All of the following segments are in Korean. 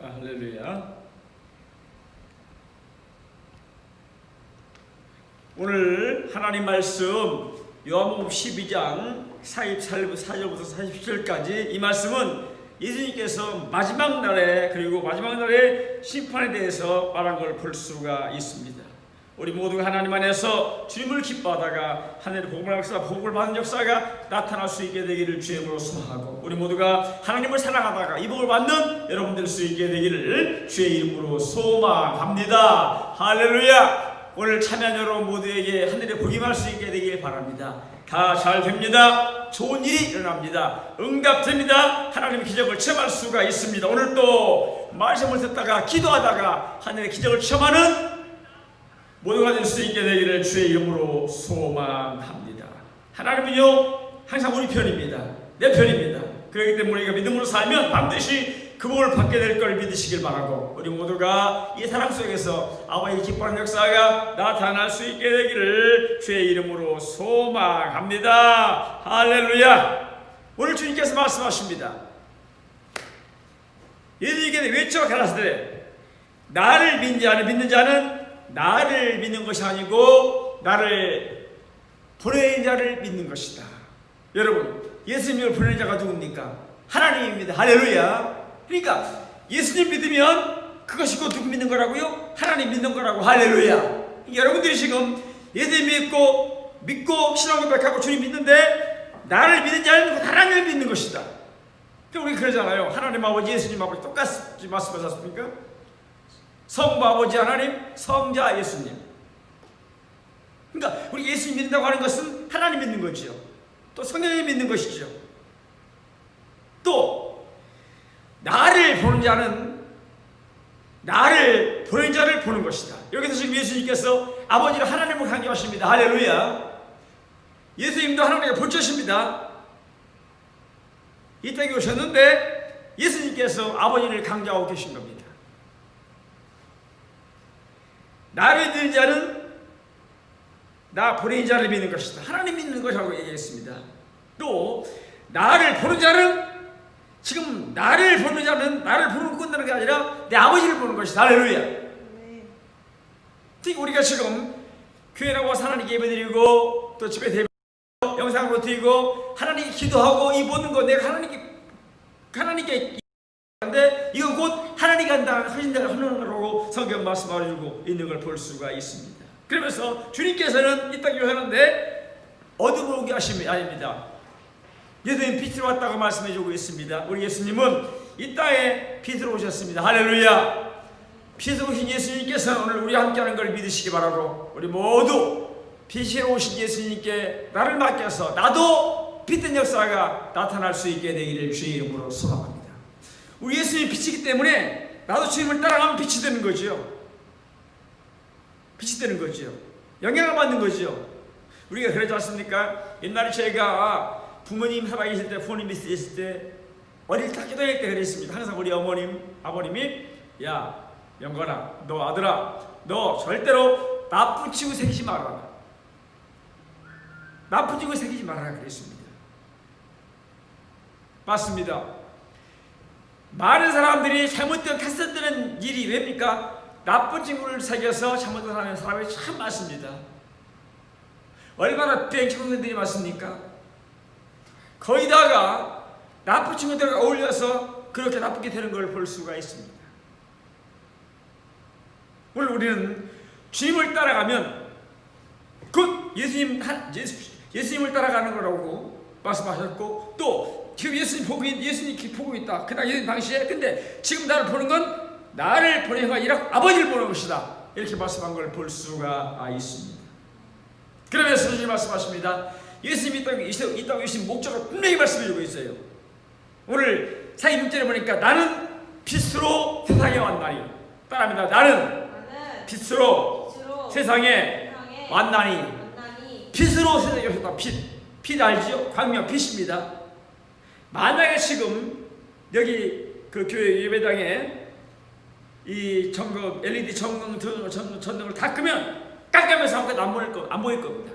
아, 할렐루야. 오늘 하나님 말씀 요한복음 12장 44절부터 47절까지 이 말씀은 예수님께서 마지막 날에 그리고 마지막 날에 심판에 대해서 말한 걸 볼 수가 있습니다. 우리 모두가 하나님 안에서 주님을 기뻐하다가 하늘의 복음을 역사, 복음을 받는 역사가 나타날 수 있게 되기를 주님으로 소망하고 우리 모두가 하나님을 사랑하다가 이 복을 받는 여러분들 수 있게 되기를 주의 이름으로 소망합니다. 할렐루야! 오늘 참여한 여러분 모두에게 하늘의 복이 임할 수 있게 되길 바랍니다. 다 잘 됩니다. 좋은 일이 일어납니다. 응답됩니다. 하나님 기적을 체험할 수가 있습니다. 오늘 또 말씀을 듣다가 기도하다가 하늘의 기적을 체험하는 모두가 될수 있게 되기를 주의 이름으로 소망합니다. 하나님은요 항상 우리 편입니다. 내 편입니다. 그렇기 때문에 우리가 믿음으로 살면 반드시 그 복을 받게 될 걸 믿으시길 바라고 우리 모두가 이 사랑 속에서 아버지 기뻐하는 역사가 나타날 수 있게 되기를 주의 이름으로 소망합니다. 할렐루야. 오늘 주님께서 말씀하십니다. 예수님께서 외쳐 가라사대 나를 믿는 자는 믿는 자는 나를 믿는 것이 아니고 나를 보내는 자를 믿는 것이다. 여러분, 예수님을 보내는 자가 누굽니까? 하나님입니다. 할렐루야. 그러니까 예수님 믿으면 그것이 곧 누구 믿는 거라고요? 하나님 믿는 거라고. 할렐루야. 여러분들이 지금 예수님 믿고 믿고 신앙 고백하고 주님 믿는데 나를 믿는 자는 하나님을 믿는 것이다. 우리 그러잖아요. 하나님 아버지, 예수님 아버지 똑같이 말씀하지 않습니까? 성부 아버지 하나님, 성자 예수님. 그러니까 우리 예수님 믿는다고 하는 것은 하나님 믿는 거지요. 또 성령님 믿는 것이죠. 또 나를 보는 자는 나를 보는 자를 보는 것이다. 여기서 지금 예수님께서 아버지를 하나님을 강조하십니다. 할렐루야. 예수님도 하나님의 본체십니다. 이 땅에 오셨는데 예수님께서 아버지를 강조하고 계신 겁니다. 나를 믿는 자는 나 보낸 자를 믿는 것이다. 하나님 믿는 것이라고 얘기했습니다. 또 나를 보는 자는 지금 나를 보는 자는 나를 보는 끝나는 게 아니라 내 아버지를 보는 것이다. 할렐루야. 특히 우리가 지금 교회 나와서 하나님께 예배드리고 또 집에 대비 영상으로 드리고 하나님께 기도하고 이 모든 거 내가 하나님께 하나님께 근데 이건 곧 하나님이 한다 하신 대로 하는 거라고 성경 말씀하고 있는 걸 볼 수가 있습니다. 그러면서 주님께서는 이 땅에 오셨는데 어둠으로 오게 하심이 아닙니다. 예수님 빛으로 왔다고 말씀해 주고 있습니다. 우리 예수님은 이 땅에 빛으로 오셨습니다. 할렐루야. 빛으로 오신 예수님께서 오늘 우리 함께하는 걸 믿으시기 바라고 우리 모두 빛으로 오신 예수님께 나를 맡겨서 나도 빛된 역사가 나타날 수 있게 되기를 주의 이름으로 소망합니다. 우리 예수님이 빛이기 때문에 나도 주님을 따라가면 빛이 되는 거죠. 빛이 되는 거죠. 영향을 받는 거죠. 우리가 그러지 않습니까? 옛날에 제가 부모님 살아 계실 때, 부모님 있을 때, 어릴 때 다닐 때 그랬습니다. 항상 우리 어머님, 아버님이 야, 영건아, 너 아들아, 너 절대로 나쁜 친구 생기지 말아라. 나쁜 친구 생기지 말아라 그랬습니다. 맞습니다. 많은 사람들이 잘못된 캐스트는 일이 왜입니까? 나쁜 친구를 사귀어서 잘못하는 사람이 참 많습니다. 얼마나 뺑 친구들이 많습니까? 거기다가 나쁜 친구들과 어울려서 그렇게 나쁘게 되는 걸 볼 수가 있습니다. 오늘 우리는 주님을 따라가면 곧 예수님 예수, 예수님을 따라가는 거라고 말씀하셨고 또 지금 예수님 보고 있, 예수님 보고 있다. 예수님 당시에 근데 지금 나를 보는 건 나를 보내가 아니라 아버지를 보는 것이다. 이렇게 말씀한 걸 볼 수가 있습니다. 그러면서 주님 말씀하십니다. 예수님이 이 땅에 오신 목적을 분명히 말씀해주고 있어요. 오늘 46절에 보니까 나는 빛으로 세상에 왔나니 따라합니다. 나는 빛으로, 세상에 왔나니 빛으로 세상에 오셨다. 빛. 빛 알지요? 광명 빛입니다. 만약에 지금 여기 그 교회 예배당에 이 전구 LED 전등 전, 전등을 다 끄면 깜깜해서 아무것도 안 보일 거, 안 보일 겁니다.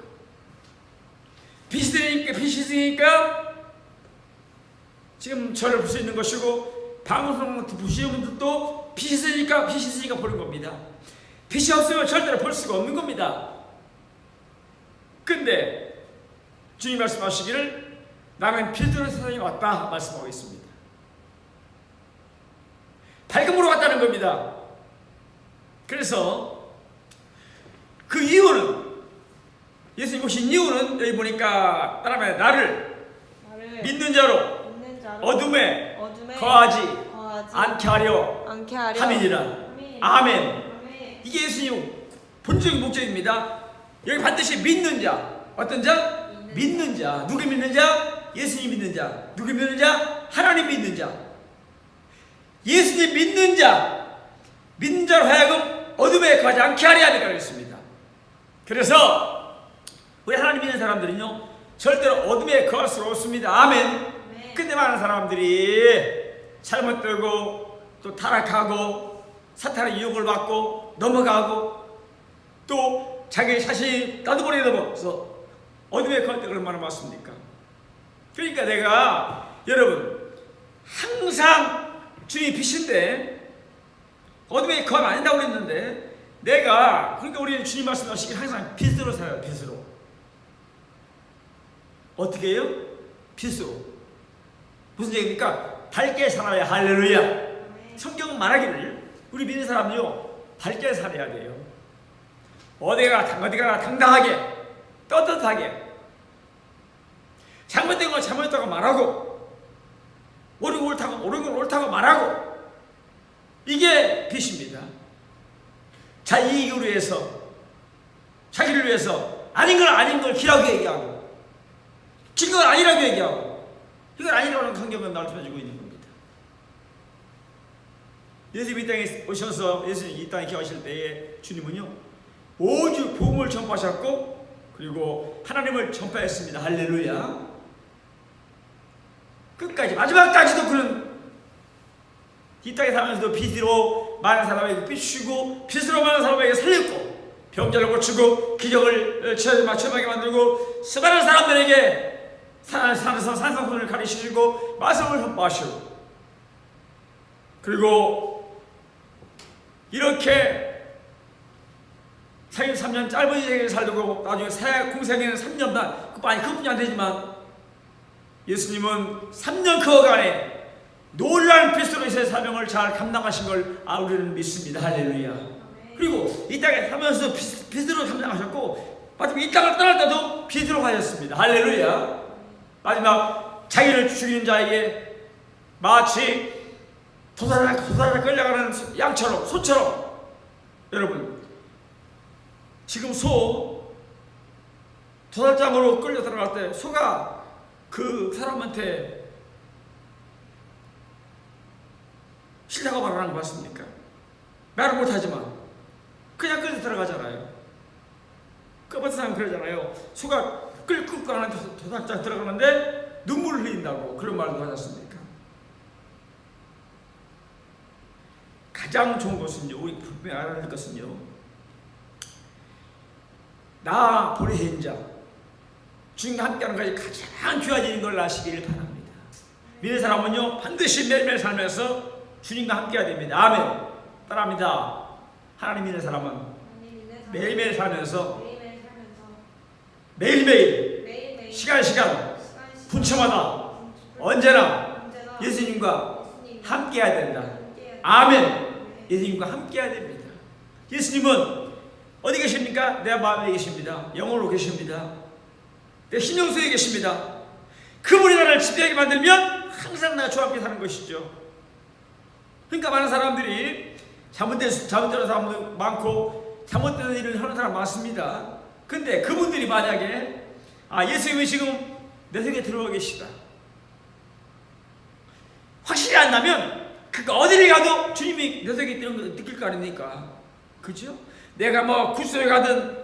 빛이 되니까 빛이 있으니까 지금 저를 볼 수 있는 것이고 방송 보시는 분들도 빛이 있으니까 빛이 있으니까 보는 겁니다. 빛이 없으면 절대로 볼 수가 없는 겁니다. 근데 주님 말씀하시기를 나는 빛으로 세상에 왔다 말씀하고 있습니다. 밝음으로 왔다는 겁니다. 그래서 그 이유는 예수님 오신 이유는 여기 보니까 따라하면 나를 나를 믿는 자로 믿는 자로 어둠에 어둠에 거하지 거하지 않게 하려 않게 하려 함이니라. 아멘. 아멘. 아멘. 이게 예수님 본적인 목적입니다. 여기 반드시 믿는 자. 어떤 자? 믿는 믿는 자. 누구 믿는 자? 예수님 믿는 자. 누구 믿는 자? 하나님 믿는 자. 예수님 믿는 자. 믿는 자로 하여금 어둠에 가지 않게 하려 하니까 그랬습니다. 그래서 우리 하나님 믿는 사람들은요. 절대로 어둠에 거할 수 없습니다. 아멘. 아멘. 근데 많은 사람들이 잘못되고 또 타락하고 사탄의 유혹을 받고 넘어가고 또 자기 자신이 나도 모르게 넘어서 어둠에 갈때 얼마나 많습니까? 그러니까 내가 여러분 항상 주님이 빛인데 어둠에 안 된다고 그랬는데 내가 그러니까 우리는 주님 말씀하시기 항상 빛으로 살아요 빛으로 어떻게 해요? 빛으로 무슨 얘기입니까? 밝게 살아야 할렐루야 아멘. 성경은 말하기를 우리 믿는 사람은요 밝게 살아야 돼요. 어디가 당- 어디가 당당하게 떳떳하게 잘못된 건 잘못했다고 말하고 옳은 건 옳다고 옳은 건 옳다고 말하고 이게 빛입니다. 자 이익을 위해서 자기를 위해서 아닌 걸 아닌 걸 기라고 얘기하고 진건 아니라고 얘기하고 이건 아니라는 성경은 말씀해주고 있는 겁니다. 예수님 이 땅에 오셔서 예수님 이 땅에 계실 때에 주님은요 오직 복음을 전파하셨고 그리고 하나님을 전파했습니다. 할렐루야. 끝까지 마지막까지도 그는 이 땅에 살면서도 빛으로 많은 사람에게 비추고 빛으로 많은 사람에게 살렸고 병자를 고치고 기적을 체험하게 만들고 수많은 사람들에게 산- 산에서 산성분을 가르치시고 말씀을 선포하시고 그리고 이렇게 43년 짧은 인생을 살고 나중에 새 공생에는 3년 반, 그 아니 그뿐이 안 되지만 예수님은 3년 그간에 놀라운 빛으로서의 사명을 잘 감당하신 걸 아, 우리는 믿습니다. 할렐루야. 그리고 이 땅에 살면서 빛, 빛으로 감당하셨고 마지막 이 땅을 떠날 때도 빛으로 가셨습니다. 할렐루야. 마지막 자기를 죽이는 자에게 마치 도사라 도사라 끌려가는 양처럼 소처럼 여러분 지금 소 도살장으로 끌려 들어갈 때 소가 그 사람한테 싫다고 말하는 거 맞습니까? 말을 못하지만 그냥 끌려 들어가잖아요. 그 어떤 사람 그러잖아요. 소가 끌고 가는 도살장 들어가는데 눈물을 흘린다고 그런 말도 하지 않습니까? 가장 좋은 것은요, 우리 분명히 알아야 될 것은요, 나 보내신 자, 주님과 함께하는 것이 가장 귀하신 걸 아시기를 바랍니다. 믿는 사람은요, 반드시 매일매일 살면서 주님과 함께해야 됩니다. 아멘. 따라합니다. 하나님 믿는 사람은 매일매일 살면서 매일매일 살면서 매일매일 매일매일 시간 시간 시간 시간 분초마다 분초- 언제나 예수님과 함께해야 된다. 아멘. 예수님과 함께해야 됩니다. 예수님은 어디 계십니까? 내 마음에 계십니다. 영으로 계십니다. 내 심령 속에 계십니다. 그분이 나를 지배하게 만들면 항상 나와 함께 사는 것이죠. 그러니까 많은 사람들이 잘못된 잘못되는 사람도 많고 잘못되는 일을 하는 사람 많습니다. 근데 그분들이 만약에 아 예수님이 지금 내 속에 들어와 계시다. 확실히 안 나면 그 어디를 가도 주님이 내 속에 있다는 걸 느낄 거 아닙니까? 그죠? 내가 뭐 구수에 가든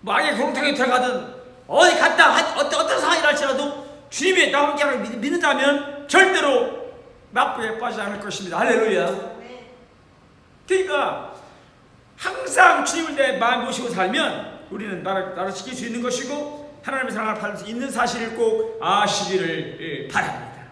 뭐 악의 공통에 들어가든 어디 갔다 하- 어떤 어떤 상황이 날지라도 주님이 나와 함께 하는 믿- 믿는다면 절대로 나쁘게 빠지지 않을 것입니다. 할렐루야. 그러니까 항상 주님을 내 마음 모시고 살면 우리는 나를, 나를 지킬 수 있는 것이고 하나님의 사랑을 받을 수 있는 사실을 꼭 아시기를 예, 바랍니다.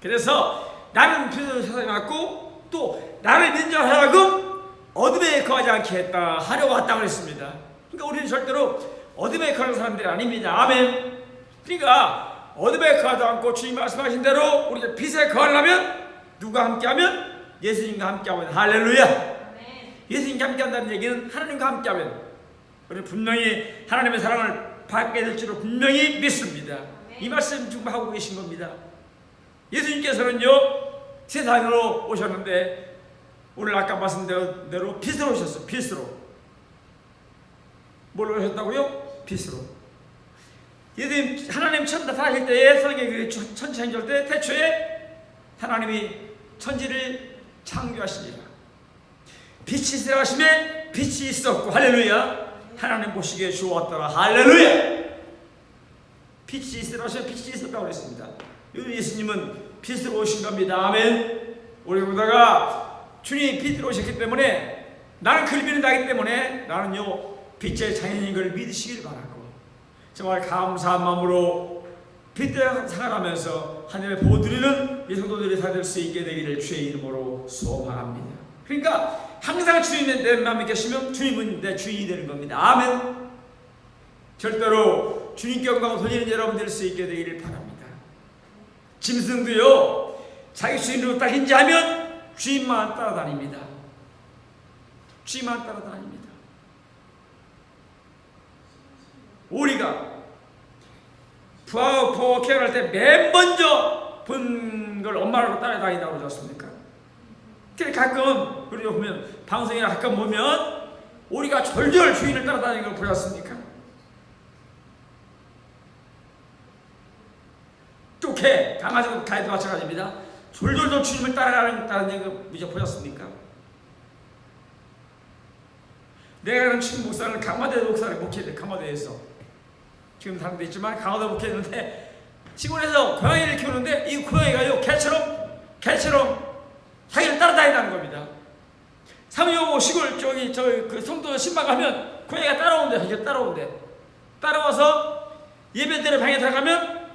그래서 나는 세상에 왔고 또 나를 믿는 자 하여금 어둠에 거하지 않게 했다 하려 왔다고 했습니다. 그러니까 우리는 절대로 어둠에 거하는 사람들이 아닙니다. 아멘. 그러니까 어둠에 거하지 않고 주님 말씀하신 대로 우리가 빛에 거하려면 누가 함께하면 예수님과 함께하면 할렐루야. 예수님과 함께한다는 얘기는 하나님과 함께하면 우리 분명히 하나님의 사랑을 받게 될 줄로 분명히 믿습니다. 이 말씀 지금 하고 계신 겁니다. 예수님께서는요 세상으로 오셨는데 오늘 아까 말씀드린 대로 빛으로 오셨어. 빛으로. 뭘로 오셨다고요? 빛으로. 예수님 하나님 천 나타나실 때에 성경에 그 천지 창조 때 태초에 하나님이 천지를 창조하시니라. 빛이 있으라 하심에 빛이 있었고 할렐루야. 하나님 보시기에 좋았더라. 할렐루야! 빛이 있으라 하심에 빛이 있었다고 그랬습니다. 이 예수님은 빛으로 오신 겁니다. 아멘. 우리 보다가 주님이 빛으로 오셨기 때문에 나는 그를 믿는다기 때문에 나는요 빛의 장인인 걸 믿으시길 바라고 정말 감사한 마음으로 빛대로 살아가면서 하늘의 복 드리는 이 성도들이 다 될 수 있게 되기를 주의 이름으로 소망합니다. 그러니까 항상 주님의 내 마음에 계시면 주님은 내 주인이 되는 겁니다. 아멘. 절대로 주님께 영광을 돌리는 여러분 될 수 있게 되기를 바랍니다. 짐승도요 자기 주인으로 딱 인지하면 주인만 따라다닙니다. 주인만 따라다닙니다. 우리가 부하고 케어할 때 맨 먼저 본 걸 엄마라고 따라다닌다고 그러셨습니까? 그래 가끔 우리가 보면 방송이나 가끔 보면 우리가 절절 주인을 따라다니는 걸 보셨습니까? 또 개, 강아지도 개도 마찬가지입니다. 졸졸졸 주님을 따라가는 따라다니는 거 이제 보셨습니까? 내가 아는 친구 목사는 강화대 목사를 목회돼 강화대에서 지금 사람도 있지만 강화도 목회했는데 시골에서 고양이를 키우는데 이 고양이가요 개처럼 개처럼 자기를 따라다닌다는 겁니다. 사무용 시골 저기 저 그 성도 신방 가면 고양이가 따라온대 자기를 따라온대 따라와서 예배드려 방에 들어가면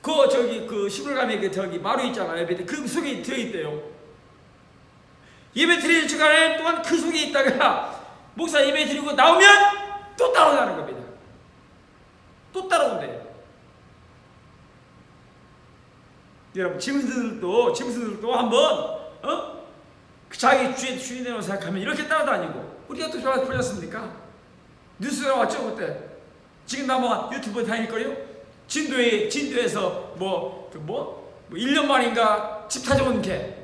그 저기 그 시골감에 그 저기 마루 있잖아요 예배 그 속에 들어 있대요. 예배 드리는 시간에 또한 그 속에 있다가 목사 예배 드리고 나오면 또 따라오는 겁니다. 또 따라온대요. 여러분 짐승들도 짐승들도 한번 어? 그 자기 주인 주인이라고 생각하면 이렇게 따라다니고 우리가 또 좋아 보셨습니까? 뉴스가 왔죠 그때 지금 나뭐 유튜브 다닐 거요? 진도에 진도에서 뭐그 뭐? 뭐 1년 만인가 집 찾아온 개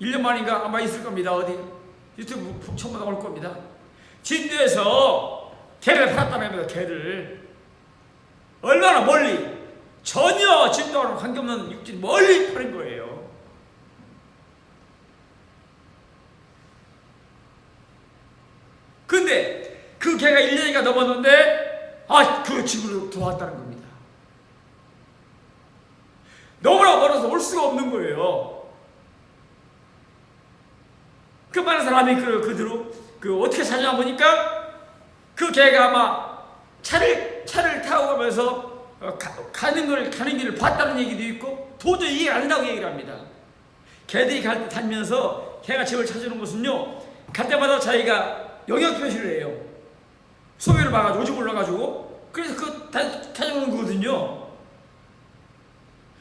1년 만인가 아마 있을 겁니다 어디 유튜브 처음 나올 겁니다 진도에서 개를 팔았다는 개를 얼마나 멀리 전혀 진도와는 관계없는 육지 멀리 파는 거예요. 근데 그 개가 1년이가 넘었는데 아, 그 집으로 들어왔다는 겁니다. 너무나 멀어서 올 수가 없는 거예요. 그 많은 사람이 그, 그대로 그 어떻게 사냐 보니까 그 개가 아마 차를 차를 타고 가면서 어, 가, 는 걸, 가는 길을 봤다는 얘기도 있고 도저히 이해 안 된다고 얘기를 합니다. 개들이 갈 때 다니면서 개가 집을 찾아오는 것은요 갈 때마다 자기가 영역 표시를 해요. 소매를 막아주고 오줌 올라가지고 그래서 그 다, 찾아오는 거거든요.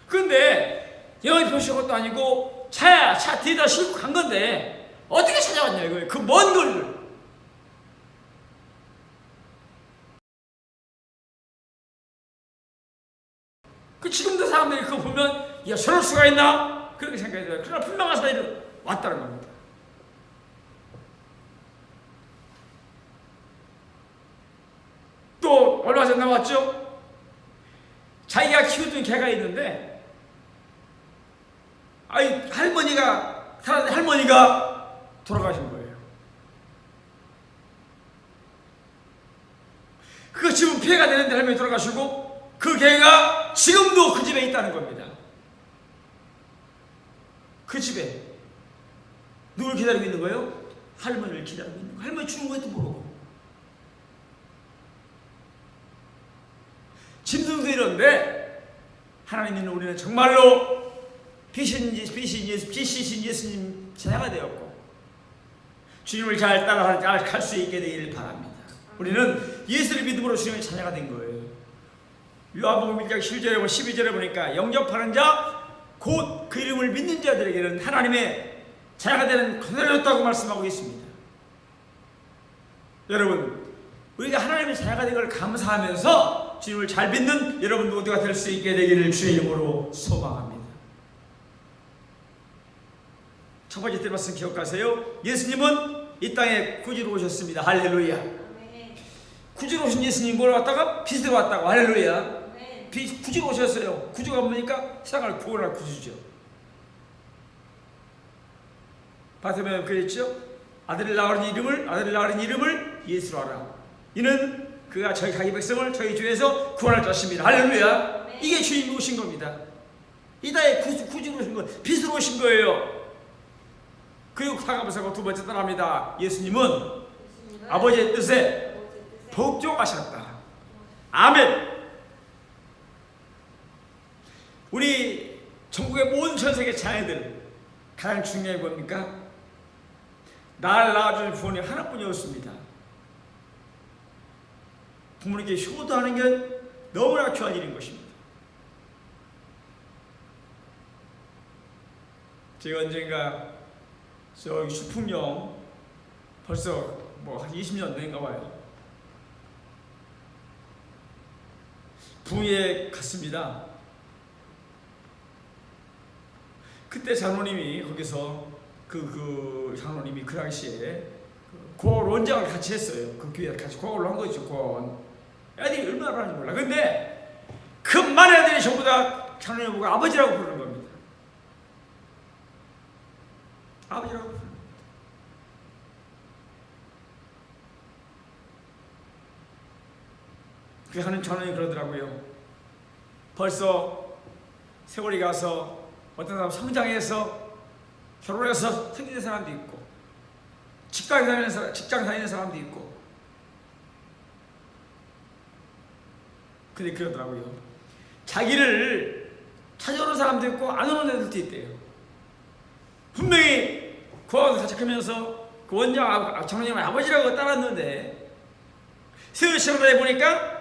근데 영역 표시한 것도 아니고 차야 차 뒤에다 싣고 간 건데 어떻게 찾아왔냐 이거예요. 그먼거리를. 그 지금도 사람들이 그거 보면 야 저럴 수가 있나 그렇게 생각이 들어요. 그러나 분명한 사실이 왔다는 겁니다. 또 얼마 전에 나왔죠? 자기가 키우던 개가 있는데 아이 할머니가 할머니가 돌아가신 거예요. 그거 지금 피해가 되는데 할머니 돌아가시고 그 개가 지금도 그 집에 있다는 겁니다. 그 집에 누굴 기다리고 있는 거예요? 할머니를 기다리고 있는 거예요. 할머니 죽은 것도 모르고. 짐승도 이런데 하나님 있는 우리는 정말로 빛인 예수, 빛인 예수, 빛이신 예수님 찬양가 되었고 주님을 잘 따라갈 수 있게 되기를 바랍니다. 우리는 예수를 믿음으로 주님의 찬양가 된 거예요. 요한복음 1장 7절에 보면 12절에 보니까 영접하는 자 곧 그 이름을 믿는 자들에게는 하나님의 자녀가 되는 줬다고 말씀하고 있습니다. 여러분 우리가 하나님의 자녀가 된 걸 감사하면서 주님을 잘 믿는 여러분 모두가 될 수 있게 되기를 주의 이름으로 소망합니다. 첫 번째 때 말씀 기억하세요. 예수님은 이 땅에 구주로 오셨습니다. 할렐루야. 구주로 오신 예수님 뭘 왔다가 빛으로 왔다고 할렐루야. 구주로 오셨어요. 구주가 뭡니까? 세상을 구원할 구주죠. 바티메는 그랬죠. 아들을 낳은 이름을 아들을 낳은 이름을 예수로 하라. 이는 그가 저희 자기 백성을 저희 주에서 구원할 것입니다. 할렐루야. 네. 이게 주인이 오신 겁니다. 이 땅에 구주, 구주로 오신 거, 빛으로 오신 거예요. 그리고 사가면서 두 번째 따라합니다. 예수님은 아버지의 뜻에 복종하셨다. 아멘. 우리 전국의 모든 전 세계 자녀들 가장 중요한 게 뭡니까? 나를 낳아주는 부모님 하나뿐이었습니다. 부모님께 효도하는 게 너무나 귀한 일인 것입니다. 제가 언젠가 저기 수풍령 벌써 뭐 한 20년 된가 봐요. 부에 갔습니다. 그때 장로님이 거기서 그, 그 장로님이 그 당시에 고을 원장을 같이 했어요. 그 교회 같이 고을을 한 거죠, 고원. 애들이 얼마나 하는지 몰라. 근데 그 많은 애들이 전부 다 장로님 보고 아버지라고 부르는 겁니다. 아버지라고. 그 하는 장로님이 그러더라고요. 벌써 세월이 가서 어떤 사람 성장해서 결혼해서 생기는 사람도 있고 직장 다니는 사람, 직장 다니는 사람도 있고 근데 그러더라고요. 자기를 찾아오는 사람도 있고 안 오는 애들도 있대요. 분명히 구하고 자책하면서 그 원장 아- 장로님 아버지라고 따랐는데 세월 시험을 해보니까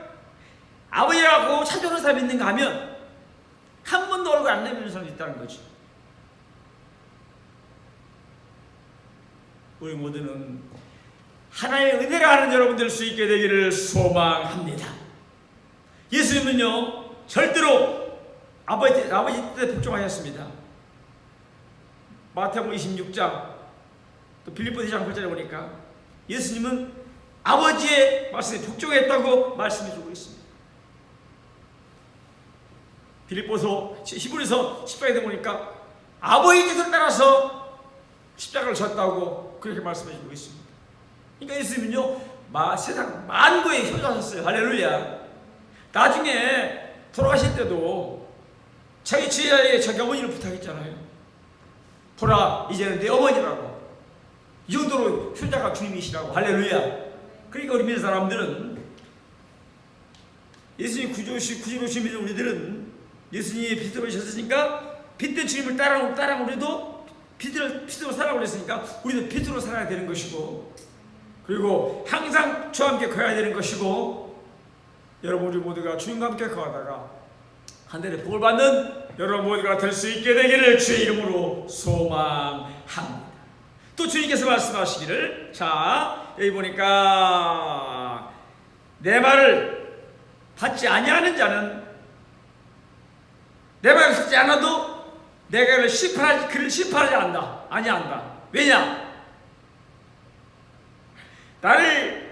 아버지라고 찾아오는 사람이 있는가 하면 한 번도 얼굴 안 내미는 사람이 있다는 거지. 우리 모두는 하나님의 은혜를 아는 여러분 될 수 있게 되기를 소망합니다. 예수님은요 절대로 아버지 아버지 뜻에 복종하셨습니다. 마태복음 26장 또 빌립보 2장 8절에 보니까 예수님은 아버지의 말씀에 복종했다고 말씀해 주고 있습니다. 빌립보서 히브리서 10장에 보니까 아버지 뜻을 따라서 십자가를 졌다고 그렇게 말씀해 주고 있습니다. 그러니까 예수님은요 마, 세상 만고에 효도하셨어요. 할렐루야. 나중에 돌아가실 때도 자기 지혜에 자기 어머니를 부탁했잖아요. 보라 이제는 내 어머니라고 이 정도로 효자가 주님이시라고 할렐루야. 그러니까 우리 믿는 사람들은 예수님 구조시 구주로시 믿는 우리들은 예수님이 빛으로 오셨으니까 빛된 주님을 따라 따라 우리도 빛을 빛으로 살아오고 그랬으니까 우리도 빛으로 살아야 되는 것이고 그리고 항상 주와 함께 거해야 되는 것이고 여러분 우리 모두가 주님과 함께 거하다가 하늘의 복을 받는 여러분 모두가 될 수 있게 되기를 주의 이름으로 소망합니다. 또 주님께서 말씀하시기를 자 여기 보니까 내 말을 받지 아니하는 자는 내 말을 듣지 않아도 내가 그를 심판하지 그를 심판하지 않는다. 아니한다. 왜냐? 나를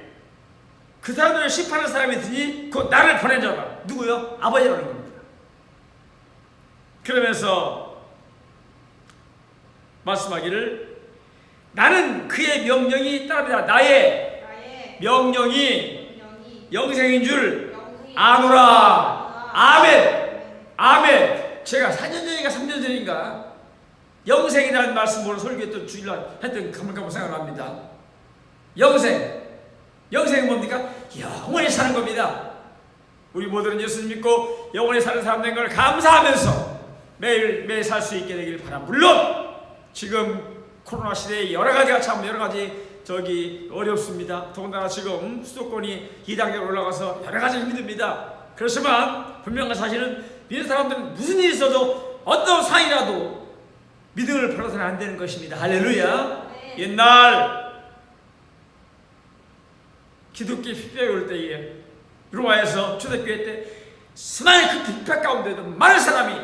그 사람들을 심판하는 사람이 있으니 곧 나를 보낸 자다 누구요? 아버지라는 겁니다. 그러면서 말씀하기를 나는 그의 명령이 따릅니다. 나의 나의 명령이 명령이 영생인 줄 영생이 아노라. 아멘. 아멘. 제가 4년 전인가 3년 전인가 영생이라는 말씀으로 설교했던 주일날 했던 가물가물 생각납니다. 영생. 영생은 뭡니까? 영원히 사는 겁니다. 우리 모두는 예수님 믿고 영원히 사는 사람 된 걸 감사하면서 매일 매일 살 수 있게 되길 바라. 물론 지금 코로나 시대에 여러 가지가 참 여러 가지 저기 어렵습니다. 더군다나 지금 수도권이 2단계로 올라가서 여러 가지 힘듭니다. 그렇지만 분명한 사실은 믿는 사람들은 무슨 일이 있어도 어떤 상이라도 믿음을 버려서는 안 되는 것입니다. 할렐루야. 네. 옛날 기독교 핍박이 올 때에 로마에서 초대교회 때 수많은 그 핍박 가운데도 많은 사람이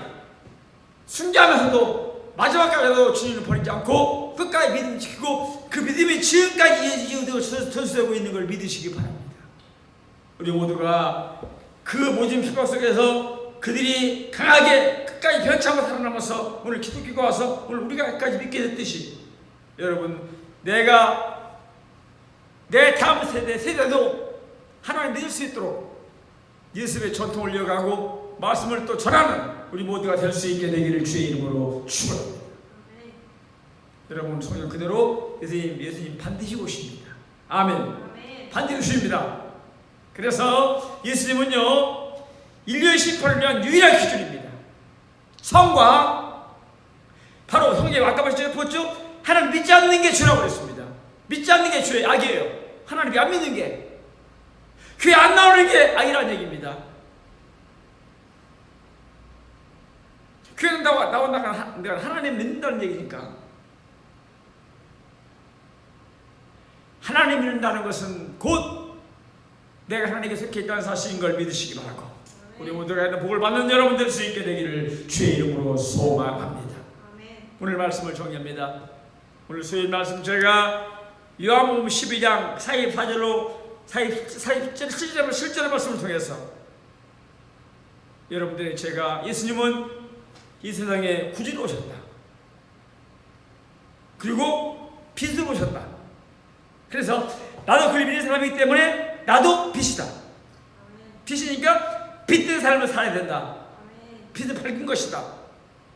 순교하면서도 마지막까지도 주님을 버리지 않고 끝까지 믿음 지키고 그 믿음이 지금까지 이어지고 전수되고 있는 걸 믿으시기 바랍니다. 우리 모두가 그 모진 핍박 속에서 그들이 강하게 끝까지 변창하고 살아남아서 오늘 기독교가 와서 오늘 우리가 끝까지 믿게 됐듯이 여러분 내가 내 다음 세대 세대도 하나님 믿을 수 있도록 예수의 전통을 이어가고 말씀을 또 전하는 우리 모두가 될 수 있게 되기를 주의 이름으로 축원합니다. 여러분 성경 그대로 예수님 예수님 반드시 오십니다. 아멘. 아멘. 반드시 오십니다. 그래서 예수님은요 인류의 심판을 위한 유일한 기준입니다. 성과 바로 형제님 아까 말씀드렸죠 하나님 믿지 않는 게 죄라고 그랬습니다. 믿지 않는 게 죄, 악이에요. 하나님이 안 믿는 게 교회 안 나오는 게 악이라는 얘기입니다. 나온다가 하- 내가 하나님 믿는다는 얘기니까 하나님 믿는다는 것은 곧 내가 하나님께 속해 있다는 사실인 걸 믿으시기 바라고 우리 모두가 있는 복을 받는 여러분 될수 있게 되기를 주의 이름으로 소망합니다. 오늘 말씀을 정리합니다. 오늘 수요일 말씀 제가 요한복음 12장 44절로 47절 실제로 실제로 말씀을 통해서 여러분들이 제가 예수님은 이 세상에 구주로 오셨다. 그리고 빛으로 오셨다. 그래서 나도 그를 믿는 사람이기 때문에 나도 빛이다. 빛이니까 빛된 삶을 살아야 된다. 빛을 밝은 것이다.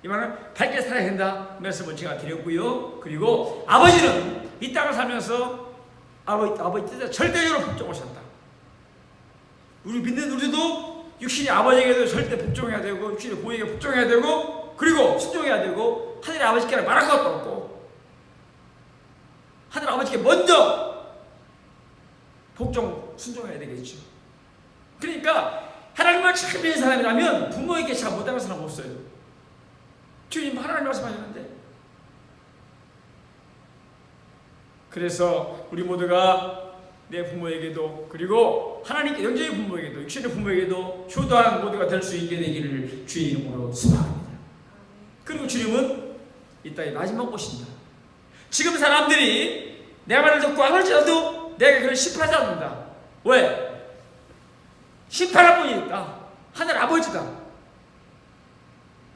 이 말은 밝게 살아야 된다. 말씀을 제가 드렸고요. 그리고 아버지는 이 땅을 살면서 아버지, 아버지 절대적으로 복종하셨다. 우리 믿는 우리도 육신이 아버지에게도 절대 복종해야 되고 육신이 부모에게 복종해야 되고 그리고 순종해야 되고 하늘의 아버지께 말할 것도 없고 하늘 아버지께 먼저 복종 순종해야 되겠죠. 그러니까 하나님을 잘 믿는 사람이라면 부모에게 잘 못하는 사람 없어요. 주님 하나님 말씀하셨는데. 그래서 우리 모두가 내 부모에게도 그리고 하나님께 영적인 부모에게도 육신의 부모에게도 효도한 모두가 될 수 있게 되기를 주의 이름으로 소망합니다. 그리고 주님은 이 땅의 마지막 오신다. 지금 사람들이 내 말을 듣고 안 할지라도 내가 그를 심판하지 않는다. 왜? 있다. 하늘 아버지다.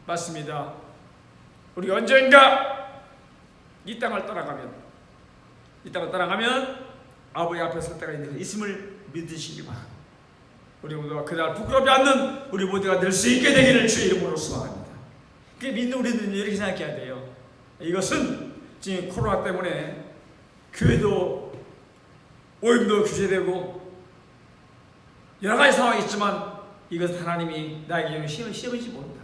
맞습니다. 우리 언젠가 이 땅을 떠나가면 이 땅을 떠나가면 아버지 앞에 설 때가 있는 있음을 믿으시기 바랍니다. 우리 모두가 그날 부끄럽지 않는 우리 모두가 될 수 있게 되기를 주의 이름으로 소망합니다. 그 믿는 우리는 이렇게 생각해야 돼요. 이것은 지금 코로나 때문에 교회도 오염도 규제되고 여러 가지 상황이 있지만 이것은 하나님이 나에게 주는 시험, 시험인지 모른다.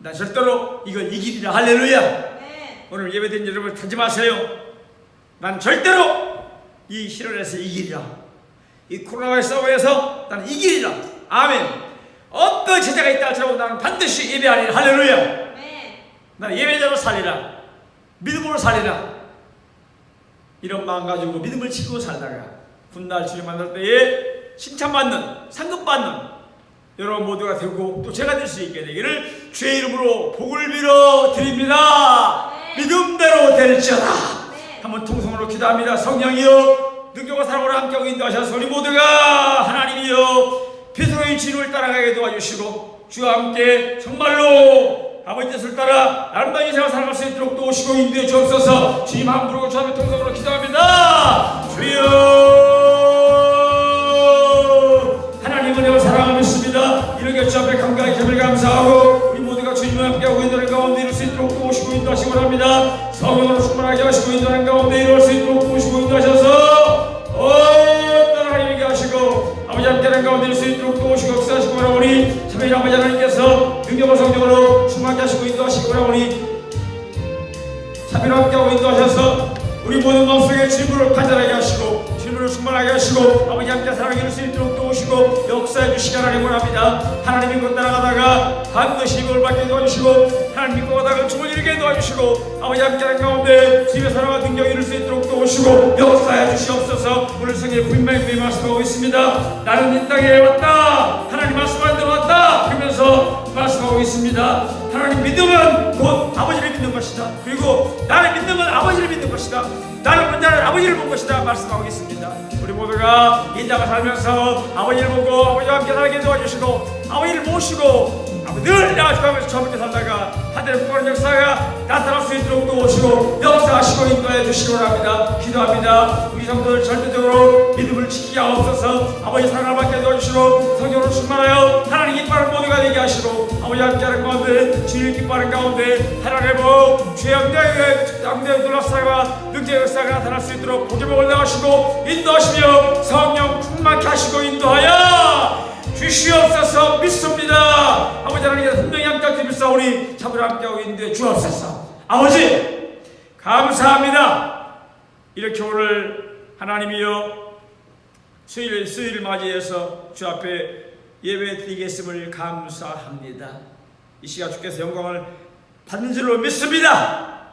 나 절대로 이걸 이기리라 할렐루야. 아멘. 오늘 예배된 여러분 마세요. 난 절대로 이 실현에서 이기리라. 이 코로나와의 싸움에서 나는 이기리라. 아멘. 어떤 제자가 있다 할지라도 나는 반드시 예배하리라. 할렐루야. 아멘. 나는 예배자로 살리라. 믿음으로 살리라. 이런 마음 가지고 믿음을 지키고 살다가 훗날 주님 만날 때에 칭찬받는 상급받는 여러분 모두가 되고 또 제가 될 수 있게 되기를 주의 이름으로 복을 빌어 드립니다. 네. 믿음대로 될지어다. 네. 한번 통성으로 기도합니다. 성령이여 능력과 사랑으로 함께하고 인도하셔서 우리 모두가 하나님이여 빛으로의 진을 따라가게 도와주시고 주와 함께 정말로 아버지 뜻을 따라 아름다운 인생을 살아갈 수 있도록 도우시고 인도해 주옵소서 주님 한 부르고 주 앞에 통성으로 기도합니다. 주여 주 앞에 감사의 힘을 감사하고 우리 모두가 주님과 함께하고 인도하는 가운데 이룰 수 있도록 도우시고 인도하시기 바랍니다. 성령으로 충만하게 하시고 인도하는 가운데 이룰 수 있도록 도우시고 인도하셔서 어떤 하나님에게 하시고 아버지 함께하는 가운데 이룰 수 있도록 도우시고 참인 아버지 하나님께서 능력과 성령으로 충만케 하시고 인도하시기 바라오니 참이로 함께하고 인도하셔서 우리 모든 마음속에 질문을 간절하게 하시고 질문을 충만하게 하시고 함께 사랑해 줄수 있도록 도우시고 역사해 주시기 하나님 원합니다. 하나님 믿고 따라가다가 반드시 이걸 받게 도와주시고 하나님 믿고 가다가 주문 이루게 도와주시고 아버지 함께하는 가운데 집에 살아가 능력 이룰 수 있도록 도우시고 역사해 주시옵소서. 오늘 성에 분명히 분명히 말씀하고 있습니다. 나는 이 땅에 왔다. 하나님 말씀하는 대로 왔다. 그러면서 말씀하고 있습니다. 하나님 믿음은 곧 아버지를 믿는 것이다. 그리고 나를 믿는 건 아버지를 믿는 것이다 나를 본 자는 아버지를 본 것이다 말씀하고 있습니다. 우리 모두가 이 땅을 살면서 아버지를 보고 아버지와 함께 살게 도와주시고 아버지를 모시고 늘 나아가면서 저분께 살다가 하늘의 복하는 역사가 나타날 수 있도록 도우시고 역사하시고 인도해 주시기 바랍니다. 기도합니다. 우리 성도들 절대적으로 믿음을 지키게 하옵소서. 아버지 사랑을 받게 도와주시고 성령으로 충만하여 하나님 기뻐하는 모두가 되게 하시고 아버지 함께하는 가운데 주님 기뻐하는 가운데 하나님의 복 주의 영대의 영대의 놀랍사가 능력의 역사가 나타날 수 있도록 복의 복을 나가시고 인도하시며 성령 충만케 하시고 인도하여 주시옵소서 믿습니다. 아버지 하나님께서 분명히 함께 빌사오니 참으로 함께하고 있는데 주옵소서. 아버지 감사합니다. 이렇게 오늘 하나님이여 수요일 수요일을 맞이해서 주 앞에 예배 드리겠음을 감사합니다. 이 시간 주께서 영광을 받는 줄로 믿습니다.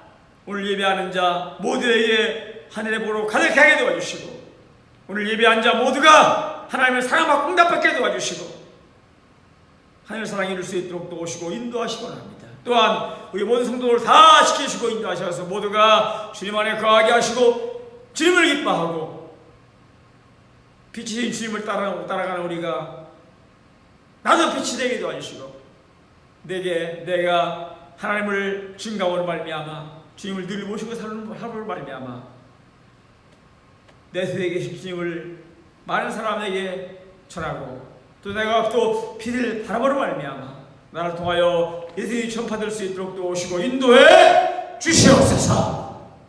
오늘 예배하는 자 모두에게 하늘의 보로 가득하게 도와주시고 오늘 예배한 자 모두가 하나님의 사랑과 응답받게 도와주시고 하늘 사랑 이룰 수 있도록 도우시고 인도하시고 합니다. 또한 우리 모든 성도를 다 지키시고 인도하셔서 모두가 주님 안에 거하게 하시고 주님을 기뻐하고 빛이신 주님을 따라, 따라가는 우리가 나도 빛이 되게 도와주시고 내게 내가 하나님을 증가하는 말미암아 주님을 늘 모시고 사는 하루를 말미암아 내 속에 계신 주님을 많은 사람에게 전하고 또 내가 또 빛을 바라보는 말미암아 나를 통하여 예수님이 전파될 수 있도록 도우시고 인도해 주시옵소서